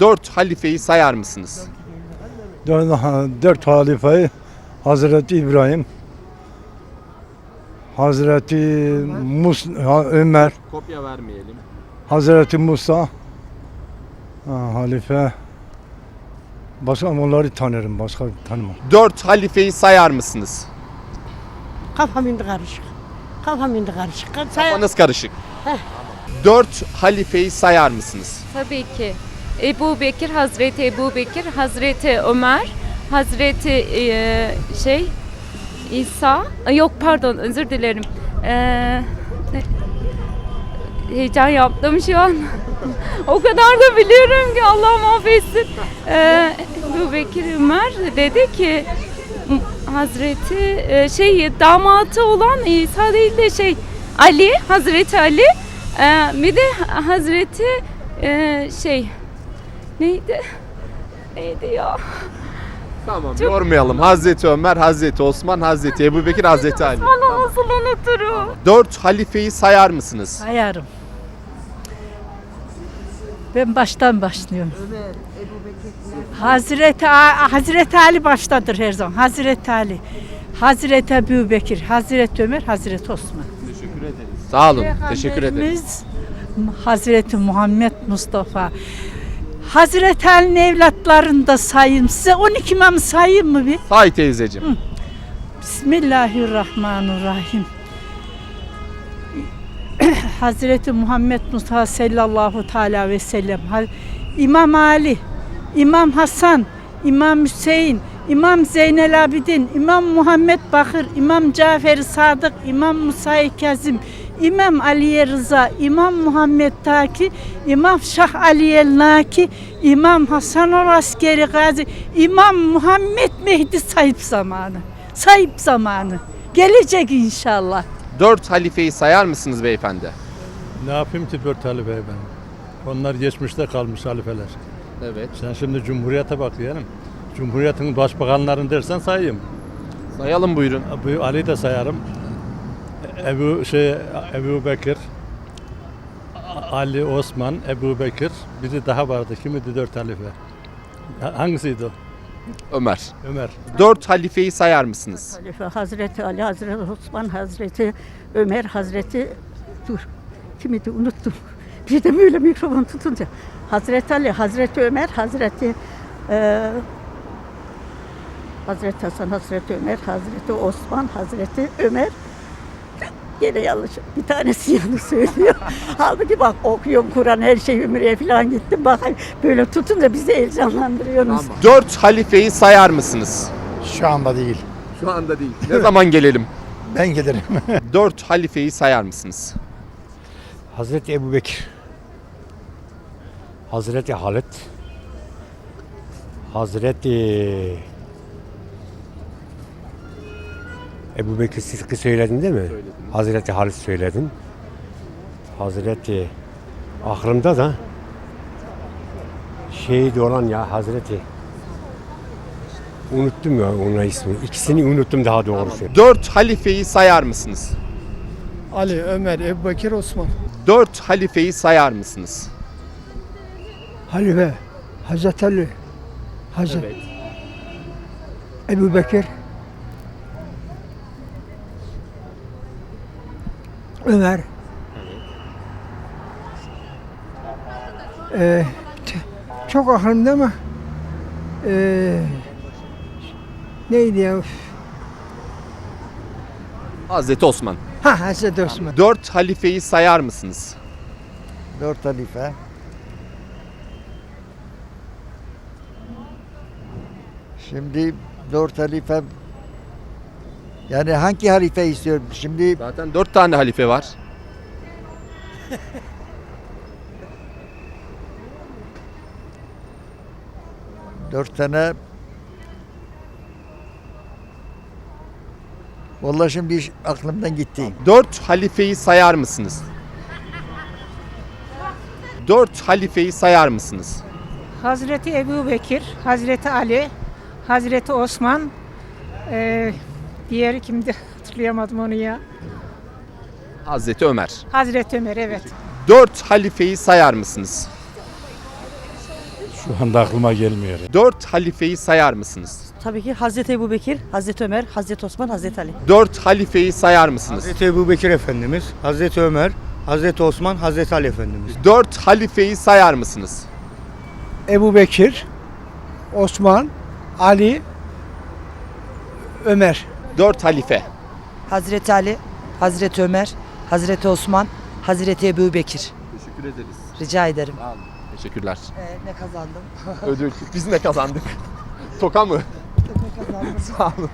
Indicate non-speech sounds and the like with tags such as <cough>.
Dört halifeyi sayar mısınız? Dört, dört halifeyi Hazreti İbrahim, Hazreti Mus Ömer, Kopya vermeyelim. Hazreti Musa, ha, halife. Başka onları tanırım, başka tanımam. Dört halifeyi sayar mısınız? Kafam indi karışık. Kafam indi karışık. Say- Kafanız karışık. Heh. Dört halifeyi sayar mısınız? Tabii ki. Ebu Bekir, Hazreti Ebu Bekir, Hazreti Ömer, Hazreti eee, şey İsa, yok pardon özür dilerim. Eee, heyecan yaptım şu an. <laughs> o kadar da biliyorum ki Allah affetsin. Eee Ebu Bekir Ömer dedi ki Hazreti eee, şey damatı olan İsa değil de şey Ali, Hazreti Ali, eee, bir de Hazreti eee, şey neydi? Neydi ya? Tamam yormayalım. Hazreti Ömer, Hazreti Osman, Hazreti Ebu Bekir, Hazreti Ali. Bana nasıl unuturum? Dört halifeyi sayar mısınız? Sayarım. Ben baştan başlıyorum. Hazreti, A- Hazreti Ali baştadır her zaman. Hazreti Ali. Hazreti Ebu Bekir, Hazreti Ömer, Hazreti Osman. Sağ olun. Teşekkür ederim. Peygamberimiz Hazreti Muhammed Mustafa. Hazreti Ali'nin evlatlarını da sayayım. Size 12 imamı sayayım mı bir? Say teyzeciğim. Bismillahirrahmanirrahim. <clears throat> Hazreti Muhammed Mustafa sallallahu teala ve sellem. İmam Ali, İmam Hasan, İmam Hüseyin, İmam Zeynel Abidin, İmam Muhammed Bakır, İmam Cafer Sadık, İmam Musa Kazim, İmam Aliye Rıza, İmam Muhammed Taki, İmam Şah Aliye Naki, İmam Hasan ol Askeri Gazi, İmam Muhammed Mehdi sahip zamanı. Sahip zamanı. Gelecek inşallah. Dört halifeyi sayar mısınız beyefendi? Ne yapayım ki dört halife ben? Onlar geçmişte kalmış halifeler. Evet. Sen şimdi Cumhuriyet'e bak diyelim. Cumhuriyet'in başbakanlarını dersen sayayım. Sayalım buyurun. Bu Ali de sayarım. Ebu şey Ebu Bekir, Ali Osman, Ebu Bekir, biri daha vardı. Kimidi dört halife? Ha- Hangisiydi o? Ömer. Ömer. Dört halifeyi sayar mısınız? Halife Hazreti Ali, Hazreti Osman, Hazreti Ömer, Hazreti dur kimidi unuttum. <laughs> Bir de böyle mikrofon tutunca. Hazreti Ali, Hazreti Ömer, Hazreti eee Hazreti Hasan, Hazreti Ömer, Hazreti Osman, Hazreti Ömer. Yine yanlış. Bir tanesi yanlış söylüyor. <laughs> Halbuki bak okuyorum Kur'an her şey Ümre'ye falan gittim. Bak böyle tutunca bizi heyecanlandırıyorsunuz. Dört halifeyi sayar mısınız? Şu anda değil. Şu anda değil. Ne zaman gelelim? <laughs> Ben giderim. <laughs> Dört halifeyi sayar mısınız? Hazreti Ebu Bekir, Hazreti Halit, Hazreti Ebu Bekir Sıdkı söyledin değil mi? Hazreti Halit söyledin. Hazreti aklımda da şehit olan ya Hazreti unuttum ya ona ismi. İkisini unuttum daha doğrusu. Dört halifeyi sayar mısınız? Ali, Ömer, Ebu Bekir, Osman. Dört halifeyi sayar mısınız? Halife, Hazreti Ali, Hazreti Ebu Bekir, Ömer, Ee, t- çok aklımda ama ee, neydi ya? Hazreti Osman. Ha Hazreti Osman. Dört halifeyi sayar mısınız? Dört halife. Şimdi dört halife yani hangi halife istiyorum? Şimdi Zaten dört tane halife var. <laughs> dört tane Vallahi şimdi iş aklımdan gitti. Dört halifeyi sayar mısınız? Dört halifeyi sayar mısınız? Hazreti Ebu Bekir, Hazreti Ali, Hazreti Osman, eee diğeri kimdi <laughs> hatırlayamadım onu ya. Hazreti Ömer. Hazreti Ömer evet. Dört halifeyi sayar mısınız? Şu anda aklıma gelmiyor. Dört halifeyi sayar mısınız? Tabii ki Hazreti Ebu Bekir, Hazreti Ömer, Hazreti Osman, Hazreti Ali. Dört halifeyi sayar mısınız? Hazreti Ebu Bekir Efendimiz, Hazreti Ömer, Hazreti Osman, Hazreti Ali Efendimiz. Dört halifeyi sayar mısınız? Ebu Bekir, Osman, Ali, Ömer. Dört halife. Hazreti Ali, Hazreti Ömer, Hazreti Osman, Hazreti Ebu Bekir. Teşekkür ederiz. Rica ederim. Teşekkürler. Ee, ne kazandım? Ödül. Biz ne kazandık? <laughs> Toka mı? Ne kazandım? Sağ olun.